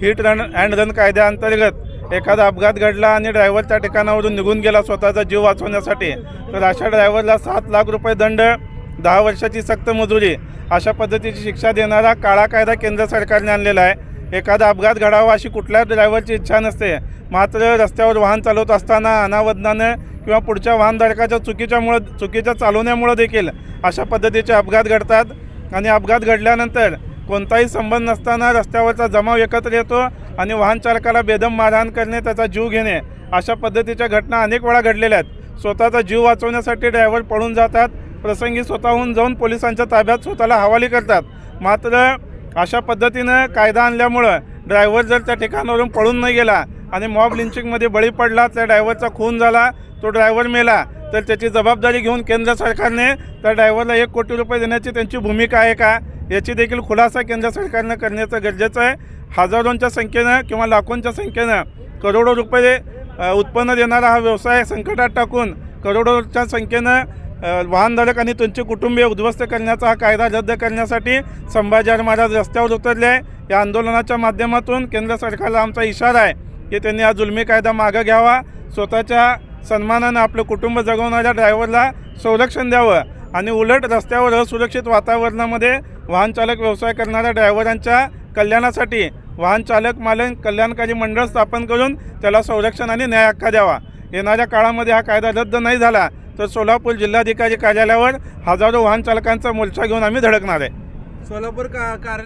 Hit run and run कायद्याअंतर्गत एखादा अपघात घडला आणि ड्रायव्हर त्या ठिकाणावरून निघून गेला स्वतःचा जीव वाचवण्यासाठी तर अशा ड्रायव्हरला सात लाख रुपये दंड दहा वर्षाची सक्त मजुरी अशा पद्धतीची शिक्षा देणारा काळा कायदा केंद्र सरकारने आणलेला आहे. एखादा अपघात घडावा अशी कुठल्याच ड्रायव्हरची इच्छा नसते. मात्र रस्त्यावर वाहन चालवत असताना अनावधनानं किंवा पुढच्या वाहनधारकाच्या चुकीच्यामुळं चुकीच्या चालवण्यामुळं देखील अशा पद्धतीचे अपघात घडतात. आणि अपघात घडल्यानंतर कोणताही संबंध नसताना रस्त्यावरचा जमाव एकत्र येतो आणि वाहनचालकाला बेदम मारहाण करणे त्याचा जीव घेणे अशा पद्धतीच्या घटना अनेक वेळा घडलेल्या आहेत. स्वतःचा जीव वाचवण्यासाठी ड्रायव्हर पळून जातात प्रसंगी स्वतःहून जाऊन पोलिसांच्या ताब्यात स्वतःला हवाली करतात. मात्र अशा पद्धतीनं कायदा आणल्यामुळं ड्रायव्हर जर त्या ठिकाणावरून पळून नाही गेला आणि मॉब लिंचिंगमध्ये बळी पडला त्या ड्रायव्हरचा खून झाला तो ड्रायव्हर मेला. तर त्याची जबाबदारी घेऊन केंद्र सरकारने त्या ड्रायव्हरला एक कोटी रुपये देण्याची त्यांची भूमिका आहे का? याची देखील खुलासा केंद्र सरकारनं करण्याचं गरजेचं आहे. हजारोंच्या संख्येनं किंवा लाखोंच्या संख्येनं करोडो रुपये उत्पन्न देणारा हा व्यवसाय संकटात टाकून करोडोच्या संख्येनं वाहनधारक आणि त्यांचे कुटुंबीय उद्ध्वस्त करण्याचा हा कायदा रद्द करण्यासाठी संभाजी महाराज रस्त्यावर उतरले. आहे या आंदोलनाच्या माध्यमातून केंद्र सरकारला आमचा इशारा आहे. की त्यांनी हा जुलमी कायदा मागं घ्यावा स्वतःच्या सन्मानानं आपलं कुटुंब जगवणाऱ्या ड्रायव्हरला संरक्षण द्यावं आणि उलट रस्त्यावर असुरक्षित वातावरणामध्ये वाहनचालक व्यवसाय करणाऱ्या ड्रायव्हरांच्या कल्याणासाठी वाहनचालक मालक कल्याणकारी मंडळ स्थापन करून त्याला संरक्षण आणि न्याय हक्का द्यावा. येणाऱ्या काळामध्ये हा कायदा रद्द नाही झाला तर सोलापूर जिल्हाधिकारी कार्यालयावर हजारो वाहन चालकांचा मोर्चा घेऊन आम्ही धडकणार आहे. सोलापूर का कार्य